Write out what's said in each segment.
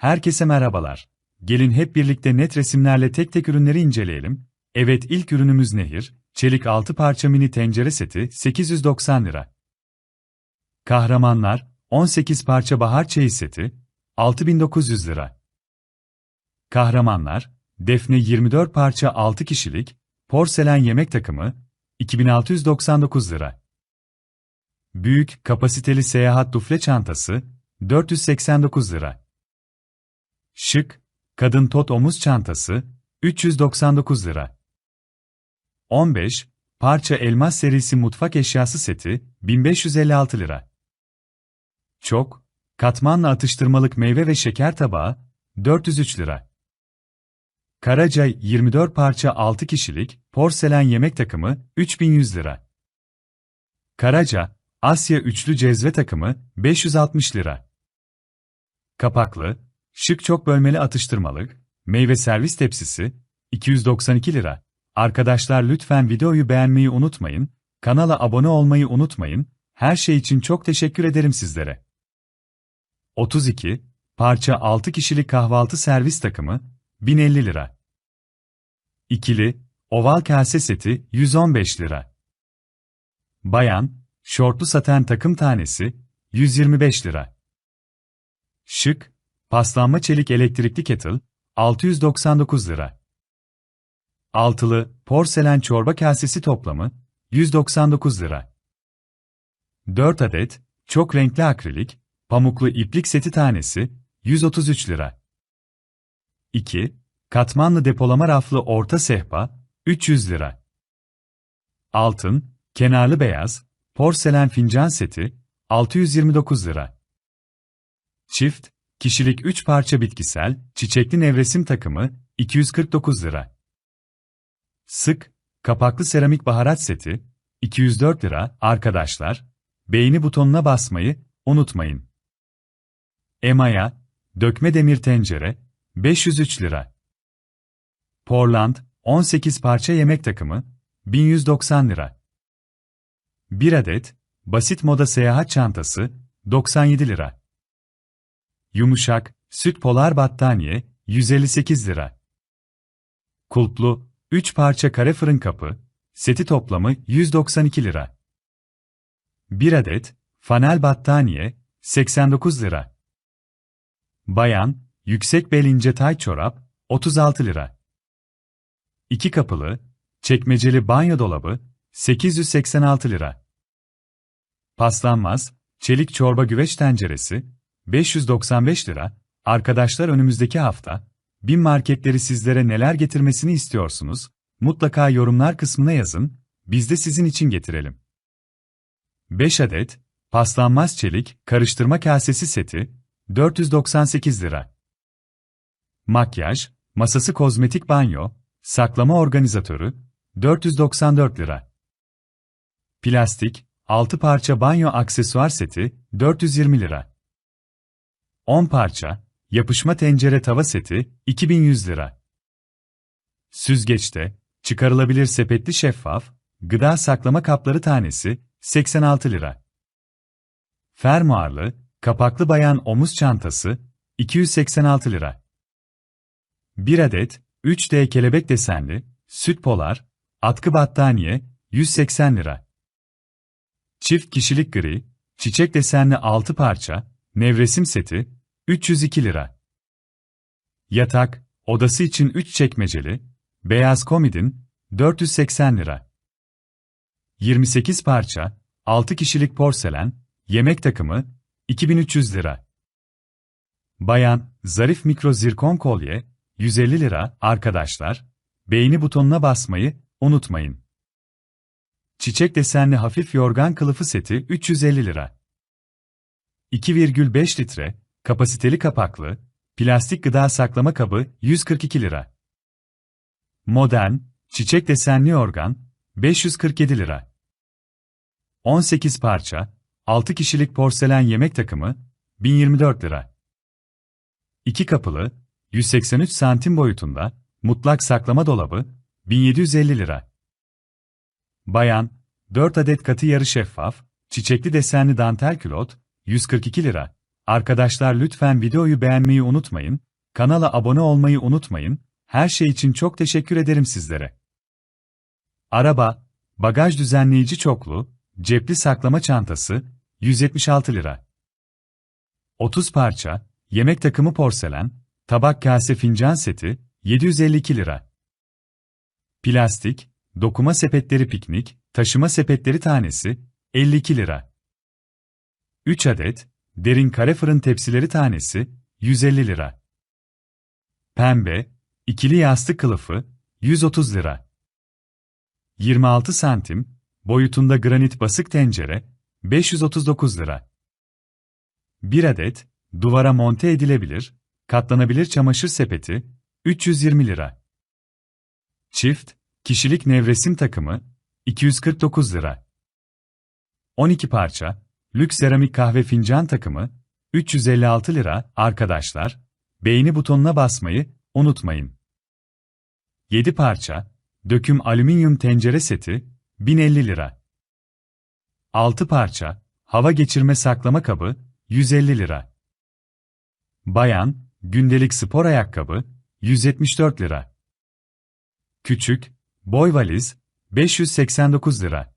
Herkese merhabalar. Gelin hep birlikte net resimlerle tek tek ürünleri inceleyelim. Evet ilk ürünümüz nehir, çelik 6 parça mini tencere seti 890 lira. Kahramanlar, 18 parça bahar çeyiz seti 6900 lira. Kahramanlar, defne 24 parça 6 kişilik, porselen yemek takımı 2699 lira. Büyük, kapasiteli seyahat dufle çantası 489 lira. Şık, kadın tot omuz çantası 399 lira. 15 parça elmas serisi mutfak eşyası seti 1556 lira. Çok katmanlı atıştırmalık meyve ve şeker tabağı 403 lira. Karaca 24 parça 6 kişilik porselen yemek takımı 3100 lira. Karaca Asya üçlü cezve takımı 560 lira. Kapaklı, şık çok bölmeli atıştırmalık, meyve servis tepsisi 292 lira. Arkadaşlar lütfen videoyu beğenmeyi unutmayın, kanala abone olmayı unutmayın. Her şey için çok teşekkür ederim sizlere. 32 parça 6 kişilik kahvaltı servis takımı 1050 lira. İkili oval kase seti 115 lira. Bayan şortlu saten takım tanesi 125 lira. Şık paslanma çelik elektrikli kettle 699 lira. Altılı porselen çorba kasesi toplamı 199 lira. 4 adet çok renkli akrilik pamuklu iplik seti tanesi 133 lira. 2 katmanlı depolama raflı orta sehpa 300 lira. Altın kenarlı beyaz porselen fincan seti 629 lira. Çift kişilik 3 parça bitkisel çiçekli nevresim takımı 249 lira. Sık, kapaklı seramik baharat seti, 204 lira, arkadaşlar, beğeni butonuna basmayı unutmayın. Emaya, dökme demir tencere, 503 lira. Portland, 18 parça yemek takımı, 1190 lira. 1 adet, basit moda seyahat çantası, 97 lira. Yumuşak, süt polar battaniye, 158 lira. Kulplu, 3 parça kare fırın kapı, seti toplamı 192 lira. 1 adet, fanel battaniye, 89 lira. Bayan, yüksek bel ince tay çorap, 36 lira. 2 kapılı, çekmeceli banyo dolabı, 886 lira. Paslanmaz, çelik çorba güveç tenceresi, 595 lira. Arkadaşlar önümüzdeki hafta, BİM marketleri sizlere neler getirmesini istiyorsunuz? Mutlaka yorumlar kısmına yazın, biz de sizin için getirelim. 5 adet, paslanmaz çelik, karıştırma kasesi seti, 498 lira. Makyaj, masası kozmetik banyo, saklama organizatörü, 494 lira. Plastik, 6 parça banyo aksesuar seti, 420 lira. 10 parça, Yapışma tencere tava seti 2100 lira. Süzgeçte çıkarılabilir sepetli şeffaf gıda saklama kapları tanesi 86 lira. Fermuarlı kapaklı bayan omuz çantası 286 lira. 1 adet 3D kelebek desenli süt polar atkı battaniye 180 lira. Çift kişilik gri çiçek desenli 6 parça nevresim seti 302 lira. Yatak, odası için 3 çekmeceli, beyaz komodin, 480 lira. 28 parça, 6 kişilik porselen, yemek takımı, 2300 lira. Bayan, zarif mikro zirkon kolye, 150 lira, arkadaşlar, beğeni butonuna basmayı unutmayın. Çiçek desenli hafif yorgan kılıfı seti 350 lira. 2,5 litre, Kapasiteli kapaklı, plastik gıda saklama kabı 142 lira. Modern, çiçek desenli organ 547 lira. 18 parça, 6 kişilik porselen yemek takımı 1024 lira. 2 kapılı, 183 santim boyutunda, mutlak saklama dolabı 1750 lira. Bayan, 4 adet katı yarı şeffaf, çiçekli desenli dantel külot 142 lira. Arkadaşlar lütfen videoyu beğenmeyi unutmayın, kanala abone olmayı unutmayın, her şey için çok teşekkür ederim sizlere. Araba, bagaj düzenleyici çoklu, cepli saklama çantası, 176 lira. 30 parça, yemek takımı porselen, tabak kase fincan seti, 752 lira. Plastik, dokuma sepetleri piknik, taşıma sepetleri tanesi, 52 lira. 3 adet, derin kare fırın tepsileri tanesi, 150 lira. Pembe, ikili yastık kılıfı, 130 lira. 26 santim, boyutunda granit basık tencere, 539 lira. 1 adet, duvara monte edilebilir, katlanabilir çamaşır sepeti, 320 lira. Çift, kişilik nevresim takımı, 249 lira. 12 parça, lüks seramik kahve fincan takımı, 356 lira. Arkadaşlar, beğeni butonuna basmayı unutmayın. 7 parça, döküm alüminyum tencere seti, 1050 lira. 6 parça, hava geçirme saklama kabı, 150 lira. Bayan, gündelik spor ayakkabı, 174 lira. Küçük, boy valiz, 589 lira.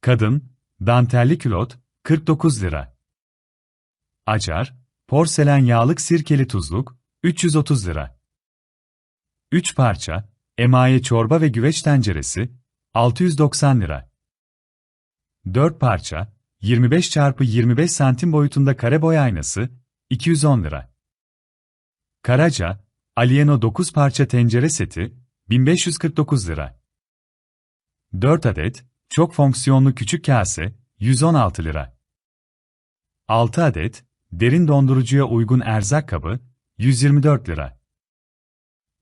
Kadın, dantelli külot, 49 lira. Acar, porselen yağlık sirkeli tuzluk, 330 lira. 3 parça, emaye çorba ve güveç tenceresi, 690 lira. 4 parça, 25 çarpı 25 santim boyutunda kare boy aynası, 210 lira. Karaca, Alieno 9 parça tencere seti, 1549 lira. 4 adet, çok fonksiyonlu küçük kase, 116 lira. 6 adet, derin dondurucuya uygun erzak kabı, 124 lira.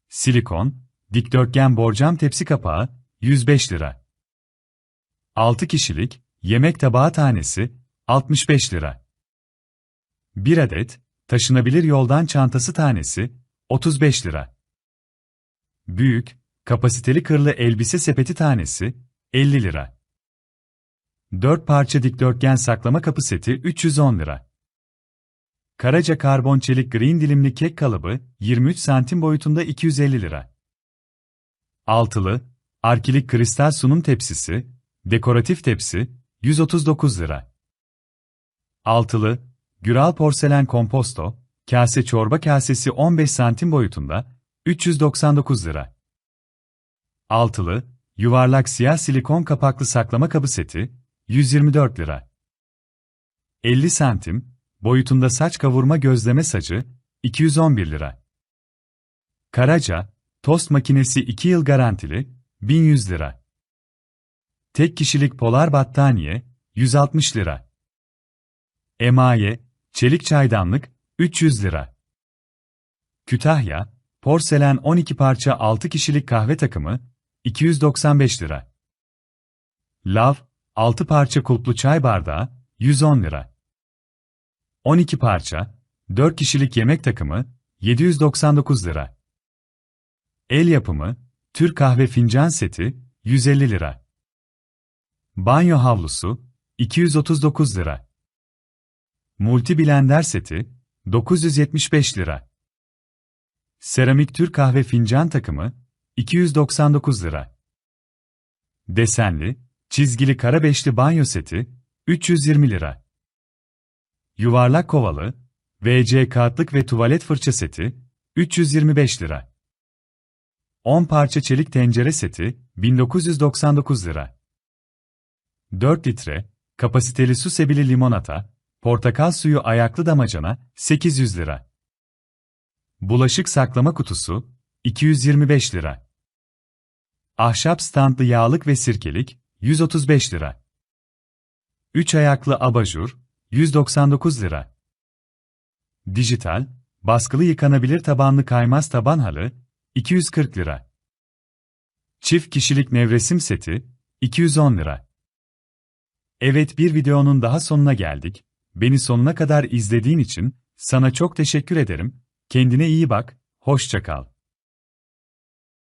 Silikon, dikdörtgen borcam tepsi kapağı, 105 lira. 6 kişilik, yemek tabağı tanesi, 65 lira. 1 adet, taşınabilir yoldan çantası tanesi, 35 lira. Büyük, kapasiteli kırlı elbise sepeti tanesi, 50 lira. 4 parça dikdörtgen saklama kapı seti 310 lira. Karaca karbon çelik green dilimli kek kalıbı 23 santim boyutunda 250 lira. Altılı, arkilik kristal sunum tepsisi, dekoratif tepsi 139 lira. Altılı, güral porselen komposto, kase çorba kasesi 15 santim boyutunda 399 lira. Altılı, yuvarlak siyah silikon kapaklı saklama kabı seti 124 lira. 50 santim, boyutunda saç kavurma gözleme sacı 211 lira. Karaca, tost makinesi 2 yıl garantili 1100 lira. Tek kişilik polar battaniye 160 lira. Emaye, çelik çaydanlık 300 lira. Kütahya, porselen 12 parça 6 kişilik kahve takımı 295 lira. Lav, 6 parça kulplu çay bardağı 110 lira. 12 parça 4 kişilik yemek takımı 799 lira. El yapımı Türk kahve fincan seti 150 lira. Banyo havlusu 239 lira. Multi blender seti 975 lira. Seramik Türk kahve fincan takımı 299 lira. Desenli, çizgili kara beşli banyo seti 320 lira. Yuvarlak kovalı, VC kağıtlık ve tuvalet fırça seti 325 lira. 10 parça çelik tencere seti 1999 lira. 4 litre, kapasiteli su sebili limonata, portakal suyu ayaklı damacana 800 lira. Bulaşık saklama kutusu 225 lira. Ahşap standlı yağlık ve sirkelik 135 lira. 3 ayaklı abajur 199 lira. Dijital, baskılı yıkanabilir tabanlı kaymaz taban halı 240 lira. Çift kişilik nevresim seti 210 lira. Evet bir videonun daha sonuna geldik. Beni sonuna kadar izlediğin için sana çok teşekkür ederim. Kendine iyi bak, hoşça kal.